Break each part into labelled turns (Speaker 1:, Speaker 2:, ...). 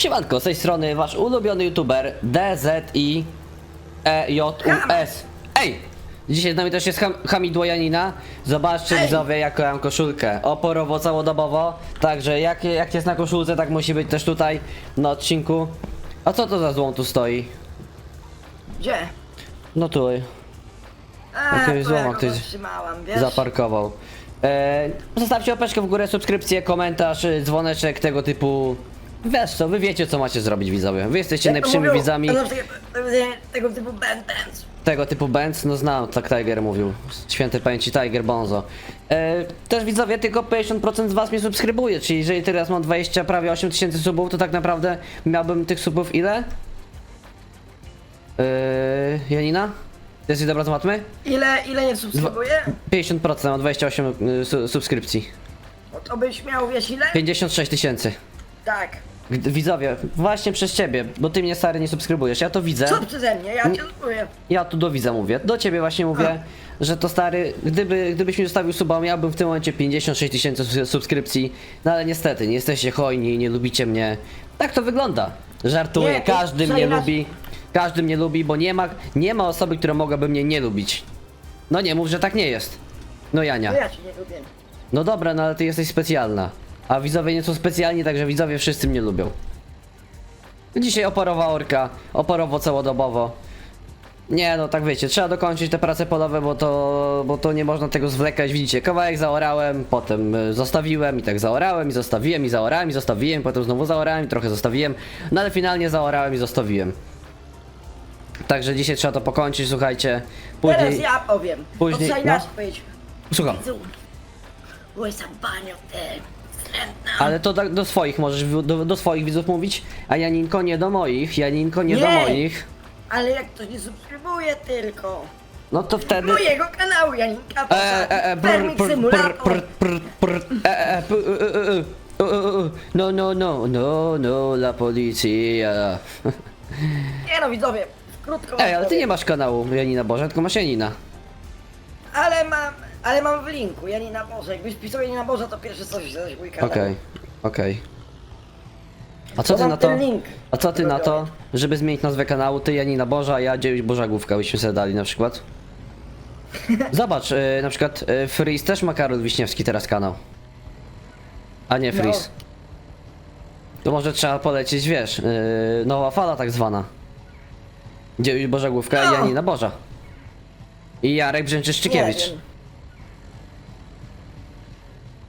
Speaker 1: Siemanko, z tej strony wasz ulubiony youtuber DZI EJUS. Ej! Dzisiaj z nami też jest Ham Hamidło Janina. Zobaczcie
Speaker 2: Ej!
Speaker 1: widzowie jaką mam koszulkę. Oporowo, całodobowo. Także jak, jak jest na koszulce, tak musi być też tutaj na odcinku. A co to za złom tu stoi?
Speaker 2: Gdzie?
Speaker 1: No tu Jakiegoś złoma ktoś
Speaker 2: wiesz?
Speaker 1: zaparkował. E, zostawcie opeczkę w górę, subskrypcję, komentarz, dzwoneczek, tego typu. Wiesz co, wy wiecie co macie zrobić widzowie. Wy jesteście
Speaker 2: to
Speaker 1: najlepszymi widzami.
Speaker 2: to znaczy, tego, typu będąc.
Speaker 1: tego typu bands, no znam, tak Tiger mówił. Święty pamięci Tiger Bonzo. E, też widzowie, tylko 50% z was mnie subskrybuje, czyli jeżeli teraz mam 20, prawie 8 tysięcy subów, to tak naprawdę miałbym tych subów ile? E, Janina? Ty jesteś dobra z matmy?
Speaker 2: Ile, ile nie subskrybuje?
Speaker 1: 50%, mam 28 y, su subskrypcji.
Speaker 2: No to byś miał, wiesz ile?
Speaker 1: 56 tysięcy.
Speaker 2: Tak.
Speaker 1: Gdy- Widzowie, właśnie przez ciebie, bo ty mnie stary nie subskrybujesz, ja to widzę.
Speaker 2: Co przeze mnie? Ja cię lubię.
Speaker 1: Ja tu do widza mówię, do ciebie właśnie mówię, że to stary, gdyby, gdybyś mi zostawił suba, miałbym w tym momencie 56 tysięcy su- subskrypcji, no ale niestety, nie jesteście hojni, nie lubicie mnie. Tak to wygląda. Żartuję,
Speaker 2: Nie, to
Speaker 1: każdy mnie lubi, każdy mnie lubi, bo nie ma, nie ma osoby, która mogłaby mnie nie lubić. No nie mów, że tak nie jest. No Jania.
Speaker 2: No ja cię nie lubię.
Speaker 1: No dobra, no ale ty jesteś specjalna. A widzowie nie są specjalni, także widzowie wszyscy mnie lubią. Dzisiaj oporowa orka, oporowo całodobowo. Nie no, tak wiecie, trzeba dokończyć te prace polowe, bo to, bo to nie można tego zwlekać. Widzicie, kawałek zaorałem, potem y, zostawiłem i tak zaorałem i zostawiłem i zaorałem i zostawiłem, potem znowu zaorałem i trochę zostawiłem, no ale finalnie zaorałem i zostawiłem. Także dzisiaj trzeba to pokończyć, słuchajcie.
Speaker 2: Teraz
Speaker 1: Później...
Speaker 2: ja powiem.
Speaker 1: później- no. Słucham.
Speaker 2: Łysa banio. Wstrętna.
Speaker 1: Ale to tak do swoich możesz, do, do swoich widzów mówić, a Janinko nie do moich, Janinko nie, do
Speaker 2: Nie.
Speaker 1: moich.
Speaker 2: Ale jak ktoś nie subskrybuje tylko.
Speaker 1: No to wtedy...
Speaker 2: Mojego kanału Janinka
Speaker 1: E, e, e, brr,
Speaker 2: Fermik
Speaker 1: brr, brr,
Speaker 2: Simulator.
Speaker 1: brr, brr, brr, e, e, p- e, e, e, e, e, e, No, no, no, no, no, la policja.
Speaker 2: Nie no widzowie, krótko
Speaker 1: Ej, ale ty
Speaker 2: powiem.
Speaker 1: nie masz kanału Janina Boże, tylko masz Janina.
Speaker 2: Ale mam, ale mam w linku Janina Boże. Jakbyś pisał Janina Boże, to pierwsze co się mój kanał.
Speaker 1: Okej, okej. A co ty na to?
Speaker 2: ten link
Speaker 1: A co ty na to, żeby zmienić nazwę kanału? Ty Janina Boża, a ja Dziewięć Bożagłówka byśmy sobie dali na przykład. Zobacz, y, na przykład y, Freeze też ma Karol Wiśniewski teraz kanał. A nie
Speaker 2: No.
Speaker 1: Freeze. To może trzeba polecieć, wiesz, y, nowa fala tak zwana. Dziewięć Bożagłówka i
Speaker 2: No.
Speaker 1: Janina Boża. I Jarek Brzęczyszczykiewicz.
Speaker 2: Nie wiem.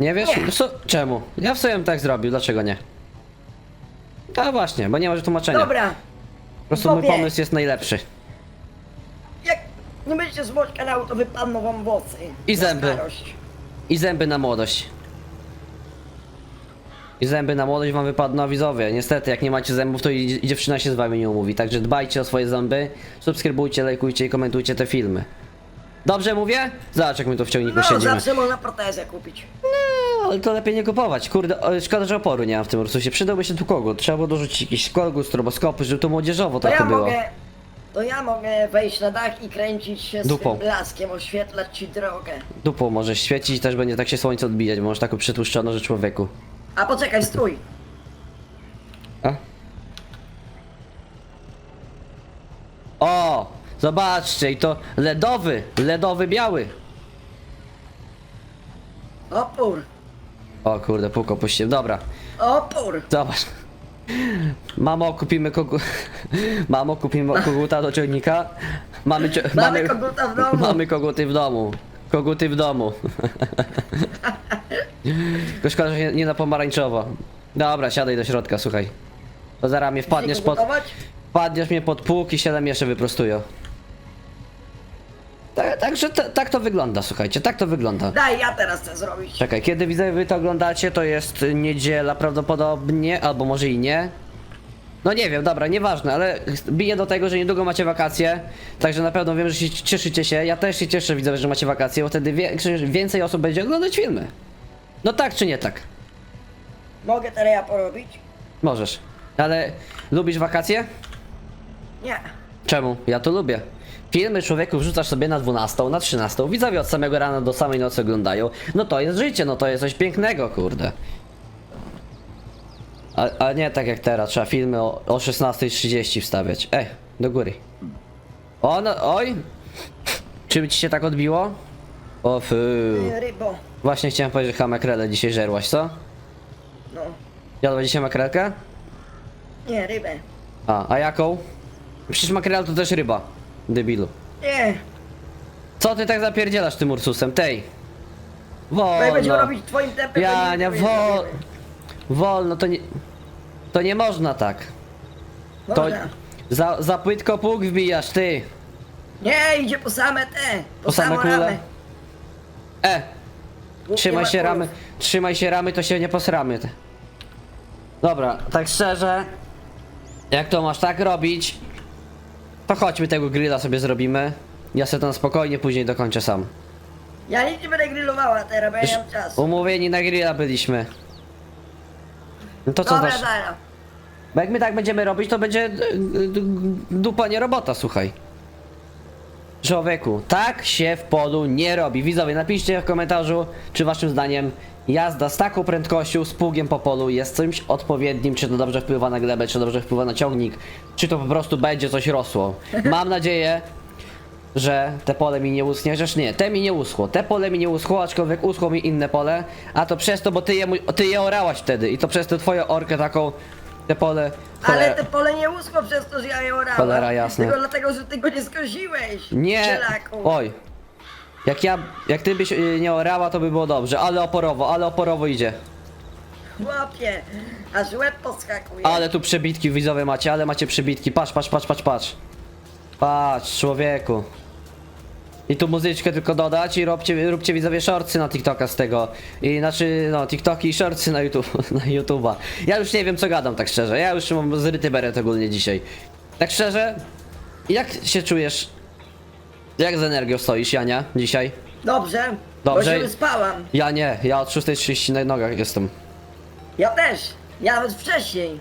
Speaker 1: Nie wiesz?
Speaker 2: Nie.
Speaker 1: Co? Czemu? Ja w sobie bym tak zrobił, dlaczego nie? A właśnie, bo nie masz tłumaczenia.
Speaker 2: Dobra,
Speaker 1: Po prostu mój pomysł jest najlepszy.
Speaker 2: jak nie będziecie złożyć kanału, to wypadną wam włosy.
Speaker 1: I
Speaker 2: Na
Speaker 1: zęby.
Speaker 2: starość.
Speaker 1: I zęby na młodość. I zęby na młodość wam wypadną a widzowie. Niestety, jak nie macie zębów, to i i dziewczyna się z wami nie umówi. Także dbajcie o swoje zęby, subskrybujcie, lajkujcie i komentujcie te filmy. Dobrze mówię? Zobacz, jak my tu w ciągniku
Speaker 2: No,
Speaker 1: siedzimy.
Speaker 2: zawsze można protezę kupić.
Speaker 1: No, ale to lepiej nie kupować. Kurde, o, szkoda, że oporu nie mam w tym Ursusie. Przydałby się tu kogut. Trzeba było dorzucić jakiś kogut, stroboskopy, żeby to młodzieżowo
Speaker 2: To
Speaker 1: trochę
Speaker 2: ja
Speaker 1: było.
Speaker 2: mogę, to ja mogę wejść na dach i kręcić się z
Speaker 1: Dupą.
Speaker 2: tym blaskiem, oświetlać ci drogę.
Speaker 1: Dupą możesz świecić, też będzie tak się słońce odbijać, bo masz taką przytłuszczoną, że człowieku.
Speaker 2: A poczekaj, stój.
Speaker 1: A? O! Zobaczcie, i to ledowy, ledowy biały.
Speaker 2: Opór,
Speaker 1: O kurde, pół opuściłem. Dobra,
Speaker 2: opór.
Speaker 1: zobacz. Mamo, kupimy kogu... Mamo, kupimy koguta do ciągnika. Mamy, cio...
Speaker 2: Mamy koguta w domu.
Speaker 1: Mamy koguty w domu. Koguty w domu. Tylko szkoda, że nie- nie na pomarańczowo. Dobra, siadaj do środka, słuchaj. To zaraz mnie wpadniesz pod... Wpadniesz mnie pod pług i siedem jeszcze wyprostują. Tak, także ta, tak to wygląda, słuchajcie, tak to wygląda.
Speaker 2: Daj, ja teraz chcę zrobić.
Speaker 1: Czekaj, kiedy widzę, wy to oglądacie, to jest niedziela prawdopodobnie, albo może i nie. No nie wiem, dobra, nieważne, ale biję do tego, że niedługo macie wakacje, także na pewno wiem, że się cieszycie się. Ja też się cieszę, widzę, że macie wakacje, bo wtedy wie, więcej osób będzie oglądać filmy. No tak czy nie tak?
Speaker 2: Mogę teraz ja porobić?
Speaker 1: Możesz. Ale lubisz wakacje?
Speaker 2: Nie.
Speaker 1: Czemu? Ja to lubię. Filmy człowieku wrzucasz sobie na 12, na 13, widzowie od samego rana do samej nocy oglądają. No to jest życie, no to jest coś pięknego, kurde. A, a nie tak jak teraz, trzeba filmy o, o 16.30 wstawiać. Ej, do góry. O, no, oj! Czy ci się tak odbiło? O fu.
Speaker 2: Rybo,
Speaker 1: Właśnie chciałem powiedzieć, że makrelę dzisiaj żerłaś, co?
Speaker 2: no.
Speaker 1: Jadła dzisiaj makrelkę?
Speaker 2: Nie, rybę.
Speaker 1: A, a jaką? Przecież makrela to też ryba. Debilu.
Speaker 2: Nie,
Speaker 1: Co ty tak zapierdzielasz tym Ursusem? Tej!
Speaker 2: bo jak będziemy
Speaker 1: Wolno!
Speaker 2: robić twoim tempem,
Speaker 1: Ja
Speaker 2: to
Speaker 1: nie,
Speaker 2: nigdy
Speaker 1: wol... Wolno, to nie... To nie można tak. To...
Speaker 2: Można.
Speaker 1: Za, za płytko pług wbijasz, ty!
Speaker 2: Nie, idzie po same te, po,
Speaker 1: Po same
Speaker 2: samą
Speaker 1: kule?
Speaker 2: ramę.
Speaker 1: E!
Speaker 2: Nie
Speaker 1: Trzymaj
Speaker 2: ma
Speaker 1: się
Speaker 2: kulów.
Speaker 1: ramy, trzymaj się ramy, to się nie posramy. Dobra, tak szczerze, jak to masz tak robić, to chodźmy tego grilla sobie zrobimy. Ja sobie to na spokojnie później dokończę sam.
Speaker 2: Ja nic nie będę grillowała teraz, bo ja nie mam czasu.
Speaker 1: Umówieni na grilla byliśmy. No to co
Speaker 2: Dobra? Zara.
Speaker 1: Bo jak my tak będziemy robić, to będzie d- d- dupa nie robota, słuchaj. Człowieku, tak się w polu nie robi. Widzowie, napiszcie w komentarzu, czy waszym zdaniem jazda z taką prędkością, z pługiem po polu jest czymś odpowiednim, czy to dobrze wpływa na glebę, czy dobrze wpływa na ciągnik, czy to po prostu będzie coś rosło. Mam nadzieję, że te pole mi nie uschnie, rzecz nie, te mi nie uschło, te pole mi nie uschło, aczkolwiek uschło mi inne pole, a to przez to, bo ty je, ty je orałaś wtedy i to przez tę twoją orkę taką, te pole,
Speaker 2: Ale
Speaker 1: cholera-
Speaker 2: te pole nie uschło przez to, że ja je orałam.
Speaker 1: Cholera jasna.
Speaker 2: Tylko dlatego, że ty go nie skosiłeś.
Speaker 1: Nie, oj, jak ja, jak ty byś y, nie orała, to by było dobrze, ale oporowo, ale oporowo idzie.
Speaker 2: Chłopie, aż łeb podskakuje.
Speaker 1: Ale tu przebitki widzowie macie, ale macie przebitki, patrz, patrz, patrz, patrz, patrz. Patrz, człowieku. I tu muzyczkę tylko dodać i róbcie, róbcie widzowie shortsy na TikToka z tego. I znaczy, no, TikToki i shortsy na YouTube, na YouTube'a. Ja już nie wiem co gadam tak szczerze, ja już mam zryty beret ogólnie dzisiaj. Tak szczerze, jak się czujesz? Jak z energią stoisz, Jania, dzisiaj?
Speaker 2: Dobrze,
Speaker 1: Dobrze.
Speaker 2: bo się wyspałam.
Speaker 1: Ja nie, ja od 6.30 na nogach jestem.
Speaker 2: Ja też. Ja nawet wcześniej.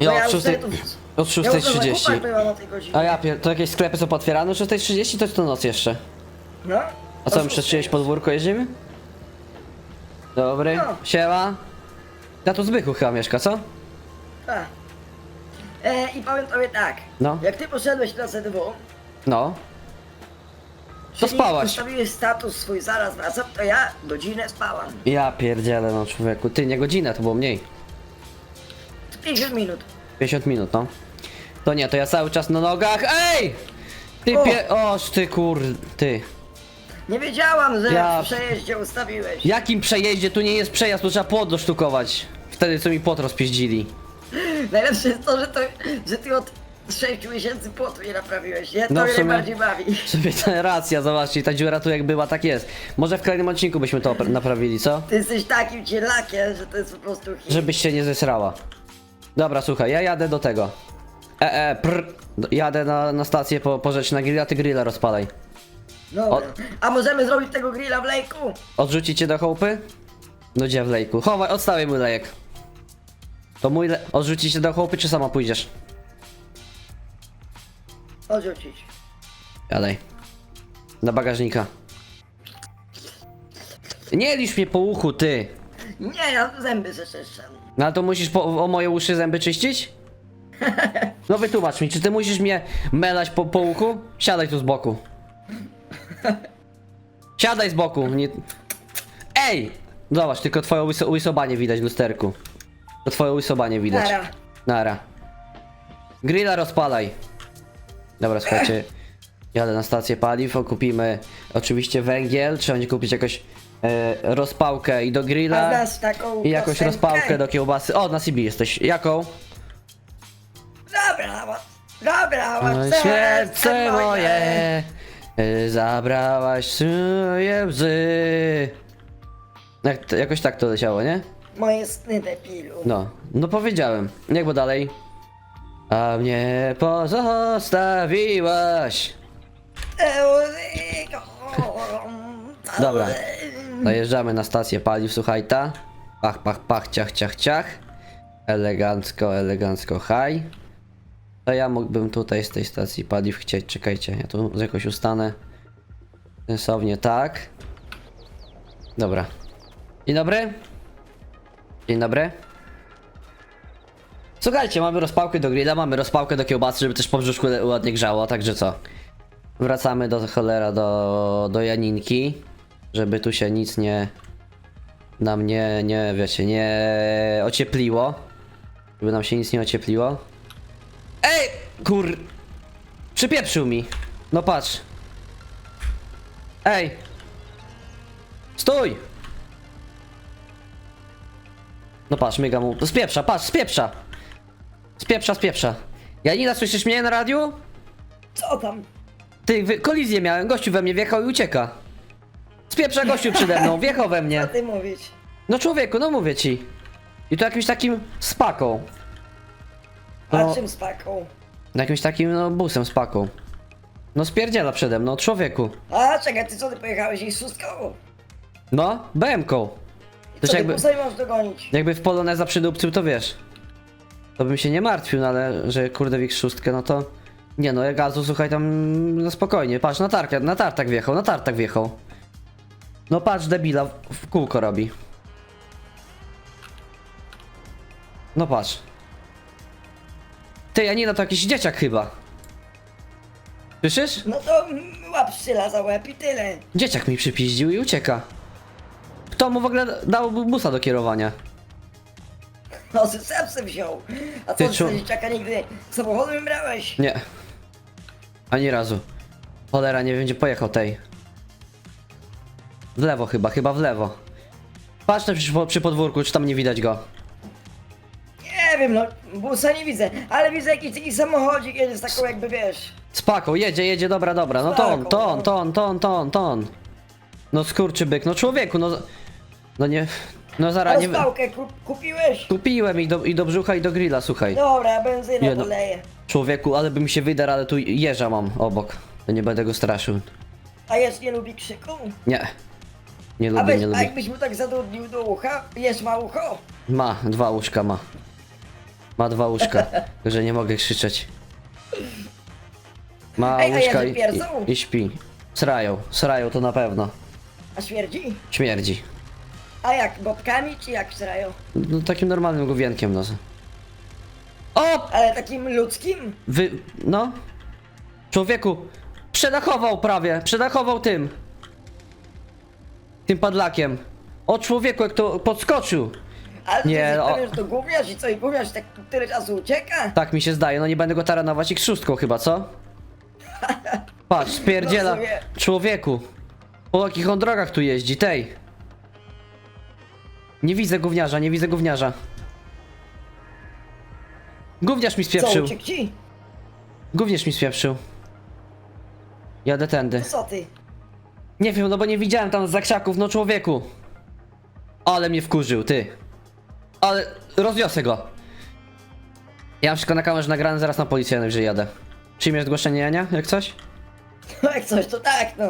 Speaker 1: Ja
Speaker 2: Bo ja
Speaker 1: od
Speaker 2: już
Speaker 1: 6.00
Speaker 2: wtedy tu-
Speaker 1: od
Speaker 2: Ja już na
Speaker 1: 6.30.
Speaker 2: zakupach byłam o tej godzinie.
Speaker 1: A ja pier... to jakieś sklepy są potwierane o 6.30 to jest to noc jeszcze.
Speaker 2: No.
Speaker 1: A co, my przez czyjeś podwórko jeździmy? Dobry,
Speaker 2: No.
Speaker 1: siema. Ja tu Zbychu chyba mieszka, co?
Speaker 2: Tak. E, I powiem tobie tak.
Speaker 1: No.
Speaker 2: Jak ty poszedłeś na ZW,
Speaker 1: No. To
Speaker 2: czyli
Speaker 1: spałaś.
Speaker 2: ustawiłeś status swój zaraz wracam, to ja godzinę spałam.
Speaker 1: Ja pierdzielę no człowieku. Ty, nie godzinę, to było mniej.
Speaker 2: 50 minut.
Speaker 1: 50 minut, no. To nie, to ja cały czas na nogach. Ej! Ty
Speaker 2: O!
Speaker 1: pie... Oż ty kur... Ty.
Speaker 2: Nie wiedziałam, że
Speaker 1: Ja-
Speaker 2: w przejeździe ustawiłeś.
Speaker 1: Jakim przejeździe? Tu nie jest przejazd, tu trzeba płot dosztukować. Wtedy co mi płot rozpieździli.
Speaker 2: Najlepsze jest to, że, to, że ty od 6 miesięcy płotu nie naprawiłeś, nie? To
Speaker 1: No, w
Speaker 2: mnie
Speaker 1: sumie-
Speaker 2: najbardziej bawi.
Speaker 1: Sobie ta racja, zobaczcie, ta dziura tu jak była, tak jest. Może w kolejnym odcinku byśmy to opra- naprawili, co?
Speaker 2: Ty jesteś takim cielakiem, że to jest po prostu hit.
Speaker 1: Żebyś się nie zesrała. Dobra, słuchaj, ja jadę do tego. E, e, prr. Jadę na, na stację po, po rzecz na grilla, ty grilla rozpalaj.
Speaker 2: Dobra.
Speaker 1: o-
Speaker 2: A możemy zrobić tego grilla w lejku?
Speaker 1: Odrzucić cię do chałupy? No gdzie w lejku? Chowaj, odstawię mój lejek. To mój le... Odrzucić cię do chałupy, czy sama pójdziesz?
Speaker 2: Odrzucić.
Speaker 1: Jadaj. Do bagażnika. Nie licz mnie po uchu, ty.
Speaker 2: Nie, ja zęby zeszczęszczam.
Speaker 1: No ale to musisz po, o moje uszy zęby czyścić? No wytłumacz mi, czy ty musisz mnie melać po, po uchu? Siadaj tu z boku. Siadaj z boku, nie... Ej! Zobacz, tylko twoje łyso, łysobanie widać w lusterku. To twoje łysobanie widać.
Speaker 2: Nara.
Speaker 1: Nara. Grilla rozpalaj. Dobra, słuchajcie. Jadę na stację paliw, kupimy oczywiście węgiel, trzeba będzie kupić jakąś e, rozpałkę i do
Speaker 2: A
Speaker 1: grilla.
Speaker 2: znasz taką
Speaker 1: I jakąś
Speaker 2: piosenkę?
Speaker 1: rozpałkę do kiełbasy. O, na CB jesteś. Jaką?
Speaker 2: Zabrała, zabrała
Speaker 1: No, Serce moje, y, zabrałaś łzy. Jak, jakoś tak to leciało, nie?
Speaker 2: Moje sny debilu.
Speaker 1: No, no powiedziałem. Jak było dalej? A mnie pozostawiłaś. Dobra. Dojeżdżamy na stację paliw, słuchaj ta. Pach, pach, pach, ciach, ciach, ciach. Elegancko, elegancko, haj. To ja mógłbym tutaj z tej stacji paliw chcieć, czekajcie, ja tu jakoś ustanę. Sensownie tak. Dobra. Dzień dobry. Dzień dobry. Słuchajcie, mamy rozpałkę do grilla, mamy rozpałkę do kiełbasy, żeby też po brzuszku ładnie grzało, także co? Wracamy do cholera, do, do Janinki, żeby tu się nic nie... Nam nie, nie, wiecie, nie ociepliło. Żeby nam się nic nie ociepliło. Ej! Kur... Przypieprzył mi. No patrz. Ej! Stój! No patrz, myga mu. Spieprza, patrz, spieprza! Spieprza, spieprza. Janina, słyszysz mnie na radiu?
Speaker 2: Co tam?
Speaker 1: Ty, wy, kolizję miałem, gościu we mnie wjechał i ucieka. Spieprza gościu przede mną, wjechał we
Speaker 2: Co
Speaker 1: mnie.
Speaker 2: ty mówisz?
Speaker 1: No człowieku, no mówię ci. I to jakimś takim spaką.
Speaker 2: A
Speaker 1: No.
Speaker 2: czym z paką?
Speaker 1: Jakimś takim, no, busem spaką. No spierdziela przede mną, człowieku.
Speaker 2: A czekaj, ty co ty pojechałeś jej szóstką?
Speaker 1: No, BM-ką.
Speaker 2: I
Speaker 1: Też
Speaker 2: co ty
Speaker 1: jakby-
Speaker 2: jakby... dogonić?
Speaker 1: Jakby w Poloneza przydupcył, to wiesz. To bym się nie martwił, no ale że kurde w ich szóstkę, no to... Nie no, jak gazu, słuchaj tam, no spokojnie, patrz, na tarkę, na tartak wjechał, na tartak wjechał. No patrz, debila, w- kółko robi. No patrz. Ty, Janina, to jakiś dzieciak chyba. Słyszysz?
Speaker 2: No to mm, łap szczyla za łeb i tyle.
Speaker 1: Dzieciak mi przypiździł i ucieka. Kto mu w ogóle dał busa do kierowania?
Speaker 2: No z sepsem wziął. A
Speaker 1: Ty
Speaker 2: co,
Speaker 1: czu-
Speaker 2: ty dzieciaka nigdy samochodem brałeś?
Speaker 1: Nie. Ani razu. Cholera, nie wiem gdzie pojechał tej. W lewo chyba, chyba w lewo. Patrzę przy, przy podwórku, czy tam nie widać go.
Speaker 2: Nie wiem, no busa nie widzę, ale widzę jakiś taki samochodzik jedzie z taką jakby wiesz.
Speaker 1: Z paką, jedzie, jedzie, dobra, dobra. No to on,
Speaker 2: Spaką,
Speaker 1: to on,
Speaker 2: no.
Speaker 1: to on, to on, to on, to on. No skurczybyk, no człowieku, no... No nie... No zaraz, nie...
Speaker 2: Kup, kupiłeś?
Speaker 1: Kupiłem i do, i do brzucha i do grilla, słuchaj.
Speaker 2: Dobra, benzynę
Speaker 1: Nie no.
Speaker 2: poleję.
Speaker 1: Człowieku, ale bym się wydarł, ale tu jeża mam obok. To nie będę go straszył.
Speaker 2: A jest nie lubi krzyku?
Speaker 1: Nie. Nie
Speaker 2: A,
Speaker 1: lubię,
Speaker 2: weź,
Speaker 1: nie
Speaker 2: a
Speaker 1: lubię.
Speaker 2: jakbyś mu tak zadudnił do ucha? Jest ma ucho?
Speaker 1: Ma, dwa łóżka ma. Ma dwa łóżka, że nie mogę krzyczeć. Ma
Speaker 2: Ej, a
Speaker 1: łóżka i,
Speaker 2: pierzą?
Speaker 1: i, i śpi. Srają, srają to na pewno.
Speaker 2: A śmierdzi?
Speaker 1: Śmierdzi.
Speaker 2: A jak, bobkami czy jak srają?
Speaker 1: No takim normalnym główienkiem, no. O!
Speaker 2: Ale takim ludzkim?
Speaker 1: Wy... no. Człowieku, przedachował prawie, przedachował tym. Tym padlakiem. O człowieku, jak to podskoczył.
Speaker 2: Ale
Speaker 1: Nie,
Speaker 2: ty jesteś
Speaker 1: o-
Speaker 2: pewien, że to gówniarz i co, i gówniarz tak tyle czasu ucieka?
Speaker 1: Tak mi się zdaje, no nie będę go taranować ich szóstką chyba, co? Patrz, spierdziela.
Speaker 2: No w sumie.
Speaker 1: Człowieku. Po jakich on drogach tu jeździ, tej. Nie widzę gówniarza, nie widzę gówniarza. Gówniarz mi
Speaker 2: Co,
Speaker 1: spieprzył.
Speaker 2: uciekł ci?
Speaker 1: Gówniarz mi spieprzył. Jadę tędy.
Speaker 2: Co ty?
Speaker 1: Nie wiem, no bo nie widziałem tam za krzaków, no człowieku. Ale mnie wkurzył, ty. Ale rozwiosę go. Ja mam wszystko na kamerze nagrane, zaraz na policję najwyżej jadę. Przyjmiesz zgłoszenie Jania, jak coś?
Speaker 2: No jak coś, to tak no.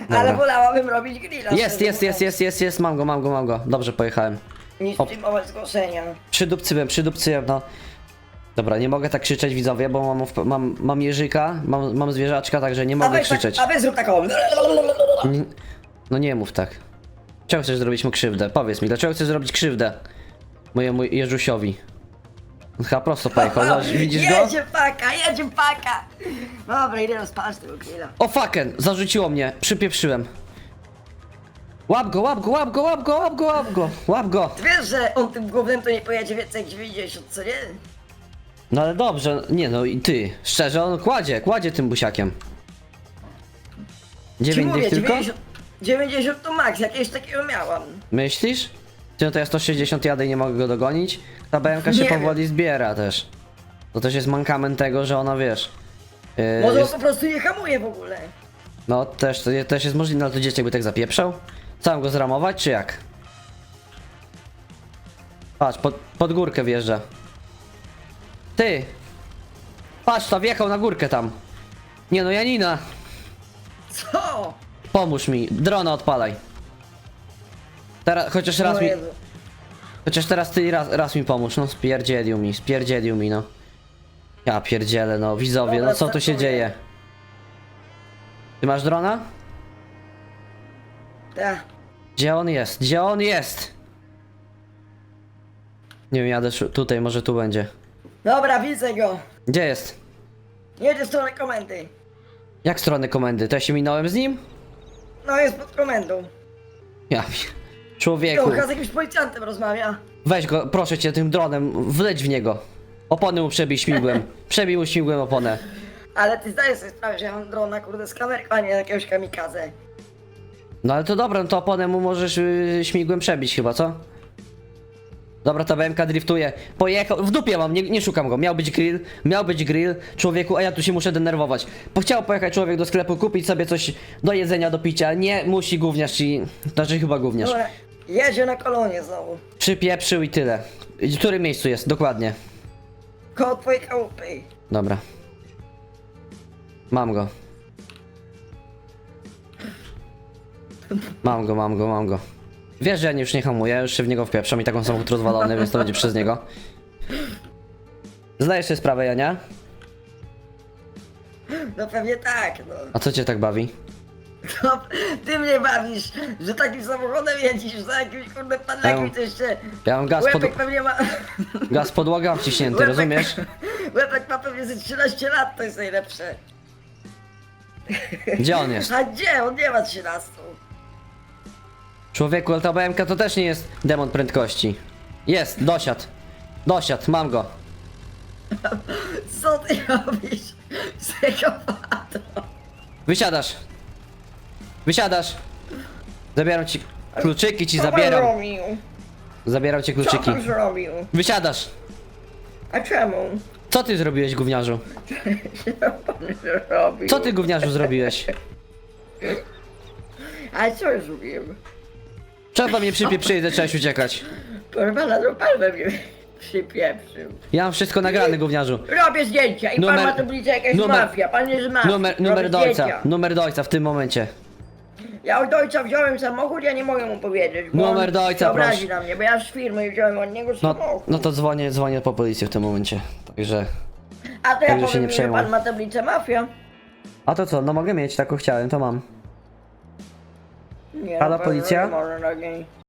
Speaker 1: Dobra.
Speaker 2: Ale wolałabym robić grilla.
Speaker 1: Jest,
Speaker 2: szczerze
Speaker 1: jest, jest,
Speaker 2: mówiąc,
Speaker 1: jest, jest, jest, mam go, mam go, mam go. Dobrze pojechałem.
Speaker 2: Niż
Speaker 1: O.
Speaker 2: przyjmować zgłoszenia.
Speaker 1: Przydupcyłem, przydupcyłem, no. Dobra, nie mogę tak krzyczeć widzowie, bo mam, w- mam, mam jeżyka, mam, mam zwierzaczka, także nie
Speaker 2: A
Speaker 1: mogę
Speaker 2: weź, tak,
Speaker 1: krzyczeć.
Speaker 2: a weź zrób taką.
Speaker 1: Nie, no nie mów tak. Czego chcesz zrobić mu krzywdę? Powiedz mi, dlaczego chcesz zrobić krzywdę mojemu Jeżusiowi? On Chyba prosto pojechał, no, widzisz go?
Speaker 2: Jedzie paka, jedzie paka. Dobra, idę rozpalać tego grilla.
Speaker 1: O fucken, zarzuciło mnie, przypieprzyłem. Łap go, łap go, łap go, łap go, łap go, łap go, łap go.
Speaker 2: Ty wiesz, że on tym głównym to nie pojedzie więcej jak 90, co nie?
Speaker 1: No ale dobrze, nie no i ty, szczerze, on kładzie, kładzie tym busiakiem.
Speaker 2: Ci
Speaker 1: 9
Speaker 2: mówię,
Speaker 1: dych tylko?
Speaker 2: 90, 90 to max, jakieś takiego miałam.
Speaker 1: Myślisz? Ty, no to ja 160 jadę i nie mogę go dogonić. Ta BMK się
Speaker 2: Nie wiem.
Speaker 1: powoli zbiera też. To też jest mankament tego, że ona wiesz. Yy,
Speaker 2: Może
Speaker 1: jest,
Speaker 2: on po prostu nie hamuje w ogóle.
Speaker 1: no też, to je- też jest możliwe, ale to dzieciak by tak zapieprzał. Całym go zramować, czy jak? Patrz, pod, pod górkę wjeżdża. Ty! Patrz, to wjechał na górkę tam. Nie no, Janina!
Speaker 2: Co?
Speaker 1: Pomóż mi, drona odpalaj. Teraz, chociaż raz
Speaker 2: O
Speaker 1: mi, chociaż teraz ty raz, raz mi pomóż, no spierdzielił mi, spierdzielił mi, no. Ja pierdzielę, no widzowie, no co tu się dzieje? Ty masz drona?
Speaker 2: Tak.
Speaker 1: Gdzie on jest? Gdzie on jest? Nie wiem, jadę szu- tutaj, może tu będzie.
Speaker 2: Dobra, widzę go.
Speaker 1: Gdzie jest?
Speaker 2: Jedzie w stronę komendy.
Speaker 1: Jak strony komendy? To ja się minąłem z nim?
Speaker 2: No jest pod komendą.
Speaker 1: Ja. pi- Człowieku.
Speaker 2: Tylko z jakimś policjantem rozmawia.
Speaker 1: Weź go, proszę cię, tym dronem, wleć w niego. Opony mu przebij śmigłem. Przebij mu śmigłem oponę.
Speaker 2: Ale ty zdajesz sobie sprawę, że ja mam drona kurde z kamerką, a nie jakiegoś kamikaze.
Speaker 1: No ale to dobra, no to oponę mu możesz yy, śmigłem przebić chyba, co? Dobra, ta BMK driftuje. Pojechał, w dupie mam, nie, nie szukam go. Miał być grill, miał być grill, człowieku, a ja tu się muszę denerwować. Bo chciał pojechać człowiek do sklepu, kupić sobie coś do jedzenia, do picia. Nie, musi gówniarz, czyli... Znaczy chyba gówniarz.
Speaker 2: Dobra, jedzie na kolonie znowu.
Speaker 1: Przypieprzył i tyle. W którym miejscu jest? Dokładnie.
Speaker 2: Koło twojej chałupy.
Speaker 1: Dobra. Mam go. Mam go, mam go, mam go. Wiesz, że ja już nie hamuję, już się w niego wpieprzam i taką samochód rozwalony, więc to będzie przez niego. Zdajesz sobie sprawę, Jania?
Speaker 2: No pewnie tak, no.
Speaker 1: A co cię tak bawi?
Speaker 2: No, ty mnie bawisz, że takim samochodem jedziesz za jakimś kurde
Speaker 1: Eum.
Speaker 2: to jeszcze...
Speaker 1: Ja mam gaz pod...
Speaker 2: Łepek pewnie ma...
Speaker 1: Gaz podłoga wciśnięty,
Speaker 2: Łepek-
Speaker 1: rozumiesz?
Speaker 2: Łepek ma pewnie ze 13 lat, to jest najlepsze.
Speaker 1: Gdzie on jest?
Speaker 2: A gdzie? On nie ma 13.
Speaker 1: Człowieku, ale ta BMK to też nie jest demon prędkości. Jest, dosiadł. Dosiadł, mam go.
Speaker 2: Co ty robisz? Psychopato.
Speaker 1: Wysiadasz. Wysiadasz. Zabieram ci kluczyki, ci
Speaker 2: Co pan
Speaker 1: zabieram.
Speaker 2: zrobił?
Speaker 1: Zabieram ci
Speaker 2: Co
Speaker 1: kluczyki.
Speaker 2: pan zrobił?
Speaker 1: Wysiadasz.
Speaker 2: A czemu?
Speaker 1: Co ty zrobiłeś, gówniarzu?
Speaker 2: Co pan zrobił?
Speaker 1: Co ty, gówniarzu, zrobiłeś?
Speaker 2: A co zrobiłem?
Speaker 1: Trzeba mnie przypieprzyć, zacząłeś uciekać.
Speaker 2: Proszę pana, to pan we mnie przypieprzył.
Speaker 1: Ja mam wszystko nagrane, gówniarzu.
Speaker 2: Robię zdjęcia i
Speaker 1: Numer-
Speaker 2: pan ma tu bliżej jakaś
Speaker 1: numer-
Speaker 2: mafia, pan jest mafia.
Speaker 1: Numer, numer
Speaker 2: Robię
Speaker 1: do ojca.
Speaker 2: zdjęcia.
Speaker 1: Numer do ojca w tym momencie.
Speaker 2: Ja od ojca wziąłem samochód, ja nie mogę mu powiedzieć, bo
Speaker 1: Numer
Speaker 2: on
Speaker 1: do ojca,
Speaker 2: się obrazi
Speaker 1: proszę.
Speaker 2: na mnie, bo ja z firmy wziąłem od niego
Speaker 1: No,
Speaker 2: samochód.
Speaker 1: no to dzwonię, dzwonię po policję w tym momencie. Także.
Speaker 2: A to ja
Speaker 1: także się
Speaker 2: powiem,
Speaker 1: nie
Speaker 2: że
Speaker 1: przejmuj.
Speaker 2: pan ma tablicę mafia.
Speaker 1: A to co? No mogę mieć, taką chciałem, to mam.
Speaker 2: Nie,
Speaker 1: Halo,
Speaker 2: no,
Speaker 1: policja?
Speaker 2: Nie może takiej.